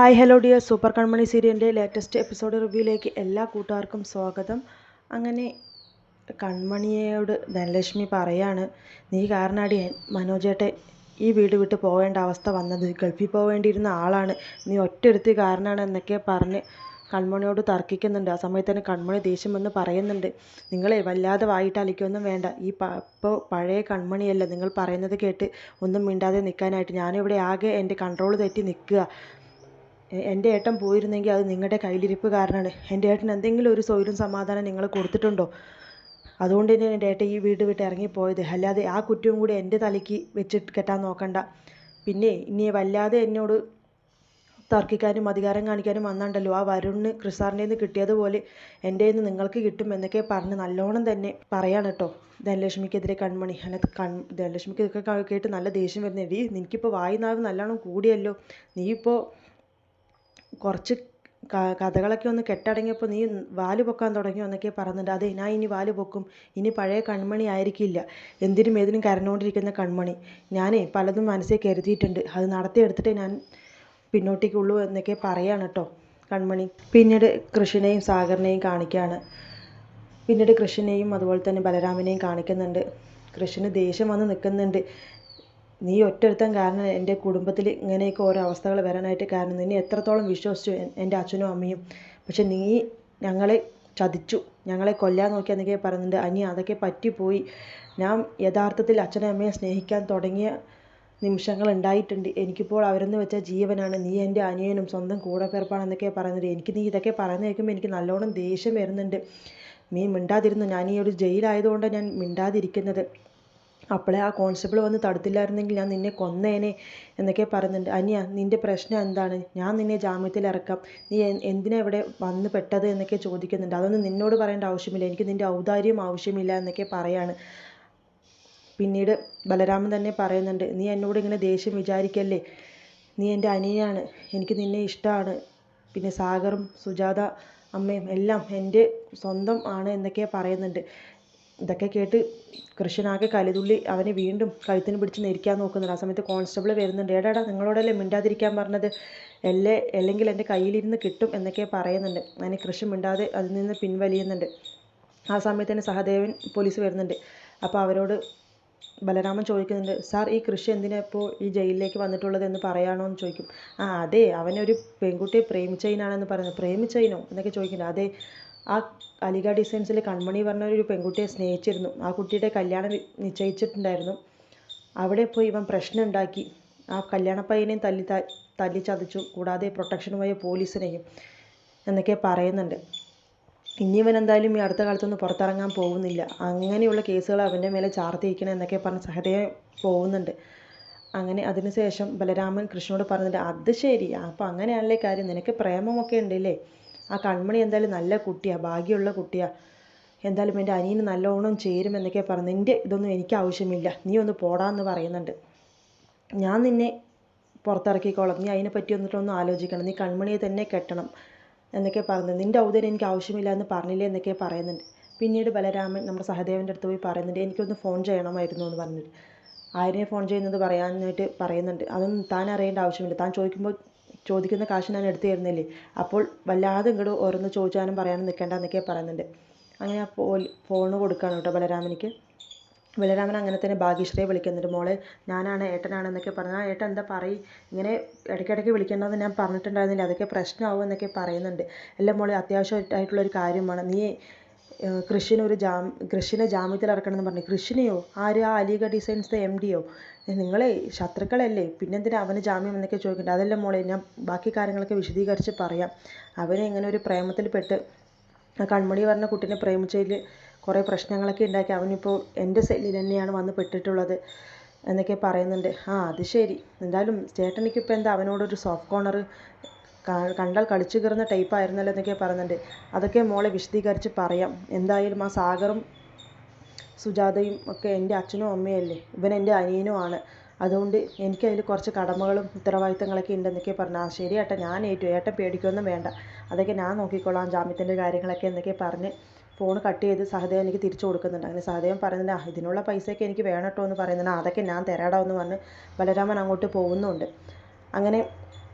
Hi hello dear super Kanmani സീരിയലിന്റെ latest episode റിവ്യൂയിലേക്ക് എല്ലാ കൂട്ടുകാർക്കും സ്വാഗതം. അങ്ങനെ കൺമണിയോട് ധനലക്ഷ്മി പറയാണ് നീ കാരണാടി മനോജേട്ടെ ഈ വീട് വിട്ട് പോകേണ്ട അവസ്ഥ വന്നത്. ഗൾഫിൽ പോവേണ്ടിയിരുന്ന ആളാണ്. നീ ഒറ്റൊരുത്തി കാരണമാണ് എന്നൊക്കെ പറഞ്ഞ് കൺമണിയോട് തർക്കിക്കുന്നുണ്ട്. ആ സമയത്ത് തന്നെ കൺമണി ദേഷ്യം വന്ന് പറയുന്നുണ്ട് നിങ്ങളെ വല്ലാതെ വായിട്ട് അലിക്കൊന്നും വേണ്ട. ഈ പ ഇപ്പോൾ പഴയ കൺമണിയല്ല? നിങ്ങൾ പറയുന്നത് കേട്ട് ഒന്നും മിണ്ടാതെ നിൽക്കാനായിട്ട് ഞാനിവിടെ ആകെ എന്റെ കൺട്രോൾ തെറ്റി നിൽക്കുക എന്റെ ഏട്ടൻ പോയിരുന്നെങ്കിൽ അത് നിങ്ങളുടെ കയ്യിലിരിപ്പ് കാരണമാണ് എന്റെ ഏട്ടൻ എന്തെങ്കിലും ഒരു സ്വൈര്യം സമാധാനം നിങ്ങൾ കൊടുത്തിട്ടുണ്ടോ? അതുകൊണ്ട് തന്നെ എന്റെ ഏട്ടൻ ഈ വീട് വിട്ട് ഇറങ്ങിപ്പോയത്. അല്ലാതെ ആ കുറ്റവും കൂടി എന്റെ തലയ്ക്ക് വെച്ചിട്ട് കെട്ടാൻ നോക്കണ്ട. പിന്നെ ഇനി വല്ലാതെ എന്നോട് തർക്കിക്കാനും അധികാരം കാണിക്കാനും വന്നാണ്ടല്ലോ. ആ വരുണിന് ക്രിസാറിന്റെ നിന്ന് കിട്ടിയതുപോലെ എന്റെ നിന്ന് നിങ്ങൾക്ക് കിട്ടും എന്നൊക്കെ പറഞ്ഞ് നല്ലോണം തന്നെ പറയാണ് കേട്ടോ. ധനലക്ഷ്മിക്കെതിരെ കൺമണി. അല്ല കൺ ധനലക്ഷ്മിക്ക് ഇതൊക്കെ കേട്ട് നല്ല ദേഷ്യം വരുന്നത് എടീ നിനക്കിപ്പോൾ വായി നാവ് നല്ലോണം കൂടിയല്ലോ. നീ ഇപ്പോൾ കുറച്ച് കഥകളൊക്കെ ഒന്ന് കെട്ടടങ്ങിയപ്പോൾ നീ വാൽ പൊക്കാൻ തുടങ്ങി എന്നൊക്കെ പറയുന്നുണ്ട് അതെ ഞാൻ ഇനി വാൽ പൊക്കും. ഇനി പഴയ കൺമണി ആയിരിക്കില്ല. എന്തിനും ഏതിനും കരഞ്ഞുകൊണ്ടിരിക്കുന്ന കൺമണി. ഞാനേ പലതും മനസ്സിൽ കരുതിയിട്ടുണ്ട്. അത് നടത്തിയെടുത്തിട്ടേ ഞാൻ പിന്നോട്ടേക്കുള്ളൂ എന്നൊക്കെ പറയാണ് കേട്ടോ കൺമണി. പിന്നീട് കൃഷ്ണനെയും സാഗറിനെയും കാണിക്കുകയാണ് പിന്നീട് കൃഷ്ണനെയും അതുപോലെ തന്നെ ബലരാമനെയും കാണിക്കുന്നുണ്ട്. കൃഷ്ണന് ദേഷ്യം വന്ന് നിൽക്കുന്നുണ്ട്. നീ ഒറ്റൊരുത്തൻ കാരണം എന്റെ കുടുംബത്തിൽ ഇങ്ങനെയൊക്കെ ഓരോ അവസ്ഥകൾ വരാനായിട്ട് കാരണം നിന്നെ എത്രത്തോളം വിശ്വസിച്ചു എന്റെ അച്ഛനും അമ്മയും. പക്ഷെ നീ ഞങ്ങളെ ചതിച്ചു. ഞങ്ങളെ കൊല്ലാൻ നോക്കി എന്നൊക്കെ പറയുന്നുണ്ട്. അനി അതൊക്കെ പറ്റിപ്പോയി. ഞാൻ യഥാർത്ഥത്തിൽ അച്ഛനും അമ്മയെ സ്നേഹിക്കാൻ തുടങ്ങിയ നിമിഷങ്ങൾ ഉണ്ടായിട്ടുണ്ട്. എനിക്കിപ്പോൾ അവരെന്ന് വെച്ചാൽ ജീവനാണ്. നീ എന്റെ അനിയനും സ്വന്തം കൂടപ്പിറപ്പാണെന്നൊക്കെ പറയുന്നത് എനിക്ക് നീ ഇതൊക്കെ പറഞ്ഞു കേൾക്കുമ്പോൾ എനിക്ക് നല്ലോണം ദേഷ്യം വരുന്നുണ്ട്. നീ മിണ്ടാതിരുന്നു. ഞാൻ ഈ ഒരു ജയിലായതുകൊണ്ട് ഞാൻ മിണ്ടാതിരിക്കുന്നത്. അപ്പോളെ ആ കോൺസ്റ്റബിൾ വന്ന് തടുത്തില്ലായിരുന്നെങ്കിൽ ഞാൻ നിന്നെ കൊന്നേനെ എന്നൊക്കെ പറയുന്നുണ്ട്. അനിയ നിന്റെ പ്രശ്നം എന്താണ്? ഞാൻ നിന്നെ ജാമ്യത്തിൽ ഇറക്കാം. നീ എന്തിനാ ഇവിടെ വന്ന് പെട്ടത് എന്നൊക്കെ ചോദിക്കുന്നുണ്ട്. അതൊന്നും നിന്നോട് പറയേണ്ട ആവശ്യമില്ല. എനിക്ക് നിന്റെ ഔദാര്യം ആവശ്യമില്ല എന്നൊക്കെ പറയാണ്. പിന്നീട് ബലരാമൻ തന്നെ പറയുന്നുണ്ട് നീ എന്നോട് ഇങ്ങനെ ദേഷ്യം വിചാരിക്കല്ലേ? നീ എന്റെ അനിയനാണ്. എനിക്ക് നിന്നെ ഇഷ്ടമാണ് പിന്നെ സാഗറും സുജാത അമ്മയും എല്ലാം എന്റെ സ്വന്തം ആണ് എന്നൊക്കെ പറയുന്നുണ്ട്. ഇതൊക്കെ കേട്ട് കൃഷ്ണനാകെ കലിതുള്ളി അവനെ വീണ്ടും കഴുത്തിന് പിടിച്ച് നെരിക്കാൻ നോക്കുന്നുണ്ട്. ആ സമയത്ത് കോൺസ്റ്റബിൾ വരുന്നുണ്ട്. ഏടാടാ നിങ്ങളോടല്ലേ മിണ്ടാതിരിക്കാൻ പറഞ്ഞത്? എല്ലേ അല്ലെങ്കിൽ എന്റെ കയ്യിലിരുന്ന് കിട്ടും എന്നൊക്കെ പറയുന്നുണ്ട്. അങ്ങനെ കൃഷ്ണൻ മിണ്ടാതെ അതിൽ നിന്ന് പിൻവലിയുന്നുണ്ട്. ആ സമയത്ത് തന്നെ സഹദേവൻ പോലീസ് വരുന്നുണ്ട്. അപ്പോൾ അവരോട് ബലരാമൻ ചോദിക്കുന്നുണ്ട് സാർ ഈ കൃഷി എന്തിനാ ഇപ്പോൾ ഈ ജയിലിലേക്ക് വന്നിട്ടുള്ളത് എന്ന് പറയാണോ എന്ന് ചോദിക്കും. ആ അതെ അവനൊരു പെൺകുട്ടിയെ പ്രേമിച്ചതിനാണെന്ന് പറയുന്നത് പ്രേമിച്ചതിനോ എന്നൊക്കെ ചോദിക്കുന്നുണ്ട്. അതെ ആ അലിഗ ഡിസൈൻസിൽ കൺമണി പറഞ്ഞ ഒരു പെൺകുട്ടിയെ സ്നേഹിച്ചിരുന്നു. ആ കുട്ടിയുടെ കല്യാണം നിശ്ചയിച്ചിട്ടുണ്ടായിരുന്നു. അവിടെ പോയി ഇവൻ പ്രശ്നം ഉണ്ടാക്കി ആ കല്യാണപ്പയ്യനെയും തല്ലി ത- തല്ലി ചതച്ചു. കൂടാതെ പ്രൊട്ടക്ഷനുമായ പോലീസിനെയും എന്നൊക്കെ പറയുന്നുണ്ട്. ഇനി ഇവൻ എന്തായാലും ഈ അടുത്ത കാലത്തൊന്നും പുറത്തിറങ്ങാൻ പോകുന്നില്ല. അങ്ങനെയുള്ള കേസുകൾ അവന്റെ മേലെ ചാർത്തിയിരിക്കണം എന്നൊക്കെ പറഞ്ഞ് സഹദേവൻ പോകുന്നുണ്ട്. അങ്ങനെ അതിനുശേഷം ബലരാമൻ കൃഷ്ണനോട് പറഞ്ഞിട്ട് അത് ശരി. അപ്പോൾ അങ്ങനെയാണല്ലേ കാര്യം? നിനക്ക് പ്രേമമൊക്കെ ഉണ്ടല്ലേ? ആ കൺമണി എന്തായാലും നല്ല കുട്ടിയാണ് ഭാഗ്യമുള്ള കുട്ടിയാണ് എന്തായാലും എന്റെ അനിയന് നല്ലോണം ചേരും എന്നൊക്കെ പറഞ്ഞു നിന്റെ ഇതൊന്നും എനിക്ക് ആവശ്യമില്ല നീ ഒന്ന് പോടാന്ന് പറയുന്നുണ്ട്. ഞാൻ നിന്നെ പുറത്തിറക്കിക്കോളാം നീ അതിനെ പറ്റി വന്നിട്ടൊന്നും ആലോചിക്കണം നീ കൺമണിയെ തന്നെ കെട്ടണം എന്നൊക്കെ പറഞ്ഞു നിന്റെ ഔദര്യം എനിക്ക് ആവശ്യമില്ല എന്ന് പറഞ്ഞില്ലേ എന്നൊക്കെ പറയുന്നുണ്ട്. പിന്നീട് ബലരാമൻ നമ്മുടെ സഹദേവന്റെ അടുത്ത് പോയി പറയുന്നുണ്ട് എനിക്കൊന്ന് ഫോൺ ചെയ്യണമായിരുന്നു എന്ന് പറഞ്ഞിട്ട്. ആരെയും ഫോൺ ചെയ്യുന്നത് പറയാനായിട്ട് പറയുന്നുണ്ട് അതൊന്നും താൻ അറിയേണ്ട ആവശ്യമില്ല താൻ ചോദിക്കുമ്പോൾ ചോദിക്കുന്ന കാശ് ഞാൻ എടുത്തു തരുന്നില്ലേ? അപ്പോൾ വല്ലാതെ ഇങ്ങോട്ട് ഓരോന്ന് ചോദിച്ചാനും പറയാനും നിൽക്കേണ്ട എന്നൊക്കെ പറയുന്നുണ്ട്. അങ്ങനെ ഫോൺ കൊടുക്കുകയാണ് കേട്ടോ ബലരാമനിക്ക്. ബലരാമൻ അങ്ങനെ തന്നെ ഭാഗ്യശ്രീയെ വിളിക്കുന്നുണ്ട്. മോളെ ഞാനാണ് ഏട്ടനാണെന്നൊക്കെ പറഞ്ഞു. ആ ഏട്ടൻ എന്താ പറയും? ഇങ്ങനെ ഇടയ്ക്കിടയ്ക്ക് വിളിക്കേണ്ടതെന്ന് ഞാൻ പറഞ്ഞിട്ടുണ്ടായിരുന്നില്ല. അതൊക്കെ പ്രശ്നമാവും എന്നൊക്കെ പറയുന്നുണ്ട്. അല്ല മോളെ അത്യാവശ്യമായിട്ടുള്ളൊരു കാര്യമാണ് നീ കൃഷിന് ഒരു ജാം കൃഷിനെ ജാമ്യത്തിൽ ഇറക്കണമെന്ന് പറഞ്ഞു. കൃഷിനെയോ? ആര്? ആ അലിഗ ഡിസൈൻസ് എം ഡിയോ നിങ്ങളെ ശത്രുക്കളല്ലേ? പിന്നെന്തിനാ അവന് ജാമ്യം എന്നൊക്കെ ചോദിക്കണ്ട. അതല്ല മോളെ ഞാൻ ബാക്കി കാര്യങ്ങളൊക്കെ വിശദീകരിച്ച് പറയാം. അവനെ ഇങ്ങനെ ഒരു പ്രേമത്തിൽ പെട്ട് ആ കൺമണി പറഞ്ഞ കുട്ടീനെ പ്രേമിച്ചതിൽ കുറേ പ്രശ്നങ്ങളൊക്കെ ഉണ്ടാക്കി. അവനിപ്പോൾ എന്റെ സെല്ലിൽ തന്നെയാണ് വന്ന് പെട്ടിട്ടുള്ളത് എന്നൊക്കെ പറയുന്നുണ്ട്. ആ അത് ശരി. എന്തായാലും ചേട്ടനിക്കിപ്പോൾ എന്താ അവനോടൊരു സോഫ്റ്റ് കോർണർ കണ്ടാൽ കളിച്ചു ടൈപ്പ് ആയിരുന്നല്ലോ എന്നൊക്കെ പറയുന്നുണ്ട്. അതൊക്കെ മോളെ വിശദീകരിച്ച് പറയാം. എന്തായാലും ആ സാഗറും സുജാതയും ഒക്കെ എന്റെ അച്ഛനും അമ്മയല്ലേ ഇവൻ എന്റെ അനിയനും ആണ്. അതുകൊണ്ട് എനിക്ക് അതിൽ കുറച്ച് കടമകളും ഉത്തരവാദിത്തങ്ങളൊക്കെ ഉണ്ടെന്നൊക്കെ പറഞ്ഞു ആ ശരി ഏട്ടാ ഞാൻ ഏറ്റു ഏട്ടൻ പേടിക്കൊന്നും വേണ്ട. അതൊക്കെ ഞാൻ നോക്കിക്കോളാം ജാമ്യത്തിന്റെ കാര്യങ്ങളൊക്കെ എന്നൊക്കെ പറഞ്ഞ് ഫോൺ കട്ട് ചെയ്ത് സഹദേവൻ എനിക്ക് തിരിച്ചു കൊടുക്കുന്നുണ്ട്. അങ്ങനെ സഹദേവൻ പറയുന്നുണ്ട് ആ ഇതിനുള്ള പൈസയൊക്കെ എനിക്ക് വേണം കേട്ടോ എന്ന് പറയുന്നുണ്ട്. അതൊക്കെ ഞാൻ തരാടാ എന്ന് പറഞ്ഞ് ബലരാമൻ അങ്ങോട്ട് പോകുന്നുണ്ട്. അങ്ങനെ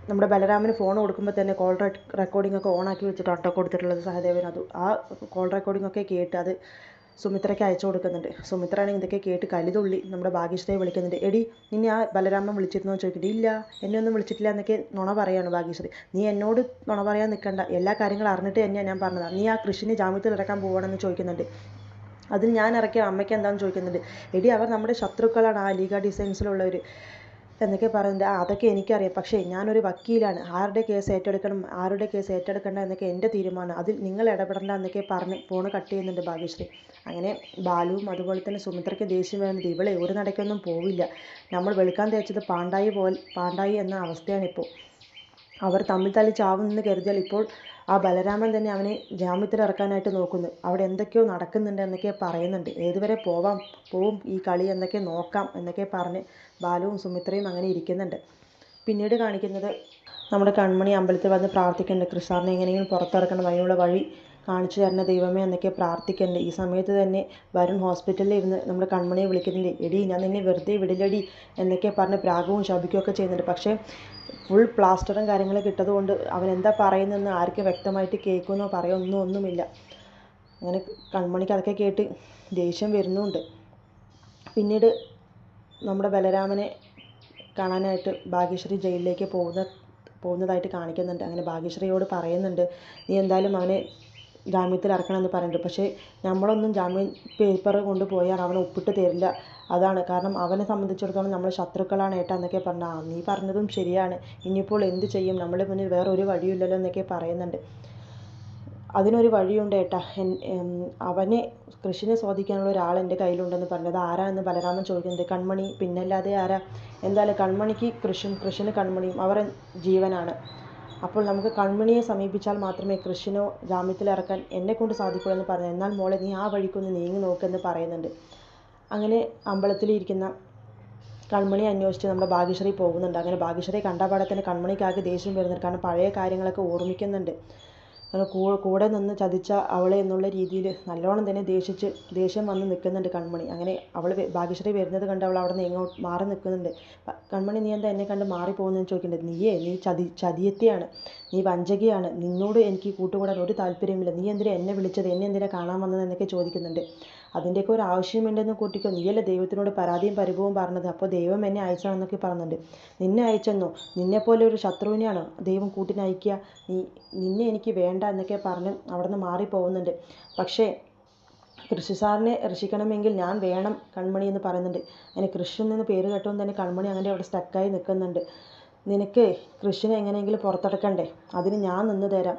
നമ്മുടെ ബലരാമന് ഫോൺ കൊടുക്കുമ്പോൾ തന്നെ കോൾ റെക്കോർഡിംഗ് ഒക്കെ ഓണാക്കി വെച്ചിട്ട് ഒട്ടോ കൊടുത്തിട്ടുള്ളത് സഹദേവൻ. അത് ആ കോൾ റെക്കോർഡിംഗ് ഒക്കെ കേട്ട് അത് സുമിത്രയ്ക്ക് അയച്ചു കൊടുക്കുന്നുണ്ട്. സുമിത്ര ആണെങ്കിൽ ഇതൊക്കെ കേട്ട് കലിതുള്ളി നമ്മുടെ ഭാഗ്യശ്രീയെ വിളിക്കുന്നുണ്ട്. എടി നിന്നെ ആ ബലരാമൻ വിളിച്ചിരുന്നോ ചോദിക്കുന്നുണ്ട്. ഇല്ല എന്നെ ഒന്നും വിളിച്ചിട്ടില്ല എന്നൊക്കെ നുണ പറയാണ് ഭാഗ്യശ്രീ. നീ എന്നോട് നുണ പറയാൻ നിൽക്കണ്ട. എല്ലാ കാര്യങ്ങളും അറിഞ്ഞിട്ട് തന്നെയാണ് ഞാൻ പറഞ്ഞത്. നീ ആ കൃഷിനെ ജാമ്യത്തിൽ ഇറക്കാൻ പോകണമെന്ന് ചോദിക്കുന്നുണ്ട്. അതിന് ഞാൻ ഇറക്കിയ അമ്മയ്ക്ക് എന്താണെന്ന് ചോദിക്കുന്നുണ്ട്. എടി അവർ നമ്മുടെ ശത്രുക്കളാണ് ആ ലീഗ ഡിസൈൻസിലുള്ളവർ എന്നൊക്കെ പറയുന്നുണ്ട്. ആ അതൊക്കെ എനിക്കറിയാം. പക്ഷേ ഞാനൊരു വക്കീലാണ്. ആരുടെ കേസ് ഏറ്റെടുക്കണം ആരുടെ കേസ് ഏറ്റെടുക്കണ്ട എന്നൊക്കെ എന്റെ തീരുമാനം. അതിൽ നിങ്ങൾ ഇടപെടണ്ട എന്നൊക്കെ പറഞ്ഞ് ഫോൺ കട്ട് ചെയ്യുന്നുണ്ട് ഭാഗ്യശ്രീ. അങ്ങനെ ബാലുവും അതുപോലെ തന്നെ സുമിത്രയ്ക്ക് ദേഷ്യം വരുന്നത് ഇവളെ ഒരു നടക്കൊന്നും പോവില്ല. നമ്മൾ വെളുക്കാൻ തേച്ചത് പാണ്ടായി പോൽ പാണ്ടായി എന്ന അവസ്ഥയാണിപ്പോൾ അവർ തമ്മിൽ തല്ലി ചാവുമെന്ന് കരുതിയാൽ ഇപ്പോൾ ആ ബലരാമൻ തന്നെ അവനെ ജാമ്യത്തിൽ ഇറക്കാനായിട്ട് നോക്കുന്നു. അവിടെ എന്തൊക്കെയോ നടക്കുന്നുണ്ട് എന്നൊക്കെ പറയുന്നുണ്ട്. ഏതുവരെ പോവാം പോവും ഈ കളി എന്നൊക്കെ നോക്കാം എന്നൊക്കെ പറഞ്ഞ് ബാലുവും സുമിത്രയും അങ്ങനെ ഇരിക്കുന്നുണ്ട്. പിന്നീട് കാണിക്കുന്നത് നമ്മുടെ കൺമണി അമ്പലത്തിൽ വന്ന് പ്രാർത്ഥിക്കുന്നുണ്ട്. കൃഷ്ണാറിനെ എങ്ങനെയെങ്കിലും പുറത്തിറക്കണം അതിനുള്ള വഴി കാണിച്ചു തരണ ദൈവമേ എന്നൊക്കെ പ്രാർത്ഥിക്കണ്ടേ. ഈ സമയത്ത് തന്നെ വരുൺ ഹോസ്പിറ്റലിൽ ഇരുന്ന് നമ്മുടെ കൺമണിയെ വിളിക്കുന്നുണ്ട് എടി ഞാൻ നിന്നെ വെറുതെ വിടില്ലടി എന്നൊക്കെ പറഞ്ഞ് പ്രാഗവും ശപിക്കുകയൊക്കെ ചെയ്യുന്നുണ്ട്. പക്ഷേ ഫുൾ പ്ലാസ്റ്ററും കാര്യങ്ങളൊക്കെ ഇട്ടതുകൊണ്ട് അവൻ എന്താ പറയുന്നതെന്ന് ആർക്കും വ്യക്തമായിട്ട് കേൾക്കുമെന്നോ പറയുമെന്നോ ഒന്നുമില്ല. അങ്ങനെ കൺമണിക്ക് അതൊക്കെ കേട്ട് ദേഷ്യം വരുന്നുണ്ട്. പിന്നീട് നമ്മുടെ ബലരാമനെ കാണാനായിട്ട് ഭാഗ്യശ്രീ ജയിലിലേക്ക് പോകുന്ന പോകുന്നതായിട്ട് കാണിക്കുന്നുണ്ട്. അങ്ങനെ ഭാഗ്യശ്രീയോട് പറയുന്നുണ്ട് നീ എന്തായാലും അവനെ ജാമ്യത്തിൽ ഇറക്കണമെന്ന് പറഞ്ഞിട്ട്. പക്ഷേ നമ്മളൊന്നും ജാമ്യം പേപ്പർ കൊണ്ടുപോയാൽ അവൻ ഒപ്പിട്ട് തരില്ല. അതാണ് കാരണം അവനെ സംബന്ധിച്ചിടത്തോളം നമ്മൾ ശത്രുക്കളാണ് ഏട്ടാ എന്നൊക്കെ പറഞ്ഞാൽ ആ നീ പറഞ്ഞതും ശരിയാണ്. ഇനിയിപ്പോൾ എന്ത് ചെയ്യും? നമ്മുടെ മുന്നിൽ വേറെ ഒരു വഴിയില്ലല്ലോ എന്നൊക്കെ പറയുന്നുണ്ട്. അതിനൊരു വഴിയുണ്ട് ഏട്ടാ. അവനെ കൃഷിനെ സ്വാധീനിക്കാനുള്ള ഒരാൾ എന്റെ കയ്യിലുണ്ടെന്ന് പറഞ്ഞത് ആരാ എന്ന് ബലരാമൻ ചോദിക്കുന്നുണ്ട് കൺമണി. പിന്നല്ലാതെ ആരാ? എന്തായാലും കൺമണിക്ക് കൃഷിയും കൃഷിന് കൺമണിയും. അവർ ജീവനാണ്. അപ്പോൾ നമുക്ക് കൺമണിയെ സമീപിച്ചാൽ മാത്രമേ കൃഷിനോ ജാമ്യത്തിലിറക്കാൻ എന്നെക്കൊണ്ട് സാധിക്കൂ എന്ന് പറഞ്ഞു എന്നാൽ മോളെ നീ ആ വഴിക്കൊന്ന് നീങ്ങി നോക്കെന്ന് പറയുന്നുണ്ട്. അങ്ങനെ അമ്പലത്തിലിരിക്കുന്ന കൺമണി അന്വേഷിച്ച് നമ്മുടെ ഭാഗ്യശ്രീ പോകുന്നുണ്ട്. അങ്ങനെ ഭാഗ്യശ്രീ കണ്ടപാടെ തന്നെ കൺമണിക്കാകെ ദേഷ്യം വരുന്നുണ്ട്. കാരണം പഴയ കാര്യങ്ങളൊക്കെ ഓർമ്മിക്കുന്നുണ്ട്. കൂടെ നിന്ന് ചതിച്ച അവളെ എന്നുള്ള രീതിയിൽ നല്ലോണം തന്നെ ദേഷിച്ച് ദേഷ്യം വന്ന് നിൽക്കുന്നുണ്ട് കൺമണി. അങ്ങനെ അവൾ ഭാഗ്യശ്രീ വരുന്നത് കണ്ട് അവൾ അവിടെ നിന്ന് മാറി നിൽക്കുന്നുണ്ട്. കൺമണി നീ എന്താ എന്നെ കണ്ട് മാറിപ്പോകുന്നതെന്ന് ചോദിക്കുന്നുണ്ട്. നീയേ നീ ചതി ചതിയത്തിയാണ്. നീ വഞ്ചകയാണ്. നിന്നോട് എനിക്ക് കൂട്ടുകൂടാൻ ഒരു താല്പര്യമില്ല നീ എന്തിനാ എന്നെ വിളിച്ചത്? എന്നെ എന്തിനാ കാണാൻ വന്നത് എന്നൊക്കെ ചോദിക്കുന്നുണ്ട്. അതിന്റെയൊക്കെ ഒരു ആവശ്യമുണ്ടെന്ന് കൂട്ടിക്കോ. നീയല്ലേ ദൈവത്തിനോട് പരാതിയും പരിഭവവും പറഞ്ഞത്? അപ്പോൾ ദൈവം എന്നെ അയച്ചാണെന്നൊക്കെ പറയുന്നുണ്ട് നിന്നെ അയച്ചെന്നോ? നിന്നെപ്പോലെ ഒരു ശത്രുവിനെയാണോ ദൈവം കൂട്ടിനയക്കുക നീ നിന്നെ എനിക്ക് വേണ്ട എന്നൊക്കെ പറഞ്ഞ് അവിടെ നിന്ന് മാറിപ്പോകുന്നുണ്ട്. പക്ഷേ കൃഷി സാറിനെ രക്ഷിക്കണമെങ്കിൽ ഞാൻ വേണം കൺമണി എന്ന് പറയുന്നുണ്ട്. അങ്ങനെ കൃഷി നിന്ന് പേര് കേട്ടതുകൊണ്ട് തന്നെ കൺമണി അങ്ങനെ അവിടെ സ്റ്റക്കായി നിൽക്കുന്നുണ്ട്. നിനക്ക് കൃഷിനെ എങ്ങനെയെങ്കിലും പുറത്തെടുക്കണ്ടേ? അതിന് ഞാൻ നിന്ന് തരാം.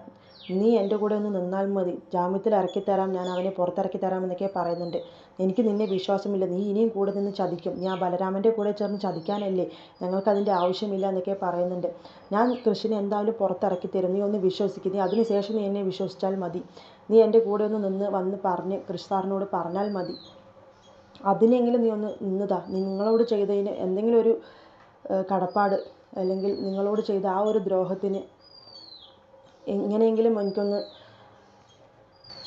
നീ എന്റെ കൂടെ ഒന്ന് നിന്നാൽ മതി. ജാമ്യത്തിൽ ഇറക്കിത്തരാം ഞാൻ അവനെ പുറത്തിറക്കി തരാം എന്നൊക്കെ പറയുന്നുണ്ട്. എനിക്ക് നിന്നെ വിശ്വാസമില്ല. നീ ഇനിയും കൂടെ നിന്ന് ചതിക്കും. ഞാൻ ബലരാമന്റെ കൂടെ ചേർന്ന് ചതിക്കാനല്ലേ ഞങ്ങൾക്കതിന്റെ ആവശ്യമില്ല എന്നൊക്കെ പറയുന്നുണ്ട്. ഞാൻ കൃഷിനെ എന്തായാലും പുറത്തിറക്കി തരും. നീ ഒന്ന് വിശ്വസിക്കും. നീ അതിനുശേഷം നീ എന്നെ വിശ്വസിച്ചാൽ മതി. നീ എന്റെ കൂടെ ഒന്ന് നിന്ന് വന്ന് പറഞ്ഞ് കൃഷി സാറിനോട് പറഞ്ഞാൽ മതി. അതിനെങ്കിലും നീ ഒന്ന് നിന്നതാ. നിങ്ങളോട് ചെയ്തതിന് എന്തെങ്കിലും ഒരു കടപ്പാട് അല്ലെങ്കിൽ നിങ്ങളോട് ചെയ്ത ആ ഒരു ദ്രോഹത്തിന് എങ്ങനെയെങ്കിലും എനിക്കൊന്ന്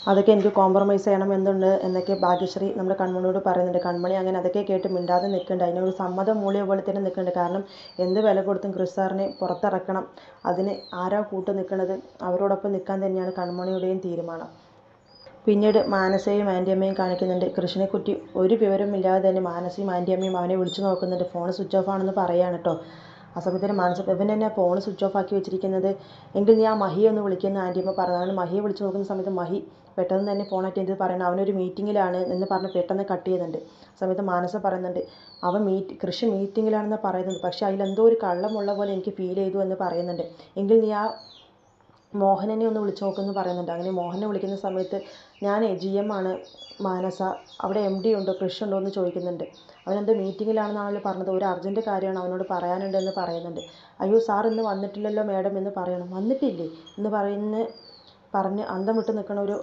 അതൊക്കെ എനിക്ക് കോംപ്രമൈസ് ചെയ്യണം എന്നുണ്ട് എന്നൊക്കെ ഭാഗ്യശ്രീ നമ്മുടെ കൺമണിയോട് പറയുന്നുണ്ട്. കൺമണി അങ്ങനെ അതൊക്കെ കേട്ട് മിണ്ടാതെ നിൽക്കുന്നുണ്ട്. അതിനൊരു സമ്മതം മൂളിയ പോലെ തന്നെ നിൽക്കുന്നുണ്ട്. കാരണം എന്ത് വില കൊടുത്തും ക്രിസ് പുറത്തിറക്കണം. അതിന് ആരാ കൂട്ട് നിൽക്കുന്നത്? അവരോടൊപ്പം നിൽക്കാൻ തന്നെയാണ് കൺമണിയുടെയും തീരുമാനം. പിന്നീട് മാനസയും ആന്റിയമ്മയും കാണിക്കുന്നുണ്ട്. കൃഷ്ണനെക്കുറ്റി ഒരു വിവരമില്ലാതെ തന്നെ മാനസയും ആന്റിയമ്മയും അവനെ വിളിച്ചു നോക്കുന്നുണ്ട്. ഫോൺ സ്വിച്ച് ഓഫ് ആണെന്ന് പറയാണ് കേട്ടോ. ആ സമയത്തിന് മാനസ ഇവൻ എന്നെ ഫോൺ സ്വിച്ച് ഓഫ് ആക്കി വെച്ചിരിക്കുന്നത്. എങ്കിൽ ആ മഹിയെ ഒന്ന് വിളിക്കുന്ന ആന്റിയമ്മ പറഞ്ഞു അങ്ങനെ മഹിയെ വിളിച്ച് നോക്കുന്ന സമയത്ത് മഹി പെട്ടെന്ന് തന്നെ ഫോൺ അറ്റൻഡ് ചെയ്ത് പറയണം അവനൊരു മീറ്റിങ്ങിലാണ് എന്ന് പറഞ്ഞ് പെട്ടെന്ന് കട്ട് ചെയ്യുന്നുണ്ട്. സമയത്ത് മാനസ പറയുന്നുണ്ട് അവൻ മീറ്റ് കൃഷി മീറ്റിങ്ങിലാണെന്ന് പറയുന്നുണ്ട് പക്ഷേ അതിലെന്തോ ഒരു കള്ളമുള്ള പോലെ എനിക്ക് ഫീൽ ചെയ്തു എന്ന് പറയുന്നുണ്ട്. എങ്കിൽ നീ ആ മോഹനനെ ഒന്ന് വിളിച്ച് നോക്കുമെന്ന് പറയുന്നുണ്ട്. അങ്ങനെ മോഹനെ വിളിക്കുന്ന സമയത്ത് ഞാൻ ജി എം ആണ് മാനസ. അവിടെ എം ഡി ഉണ്ടോ കൃഷി ഉണ്ടോ എന്ന് ചോദിക്കുന്നുണ്ട്. അവനെന്തോ മീറ്റിങ്ങിലാണെന്നാണല്ലോ പറഞ്ഞത്. ഒരു അർജന്റ് കാര്യമാണ് അവനോട് പറയാനുണ്ടെന്ന് പറയുന്നുണ്ട്. അയ്യോ സാർ ഇന്ന് വന്നിട്ടില്ലല്ലോ മാഡം എന്ന് പറയണം. വന്നിട്ടില്ലേ എന്ന് പറയുന്ന പറഞ്ഞ് അന്തം വിട്ട് നിൽക്കുന്ന ഒരു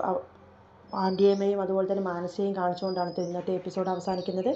ആന്റിയമ്മയും അതുപോലെ തന്നെ മാനസയും കാണിച്ചുകൊണ്ടാണ് ഇന്നത്തെ എപ്പിസോഡ് അവസാനിക്കുന്നത്.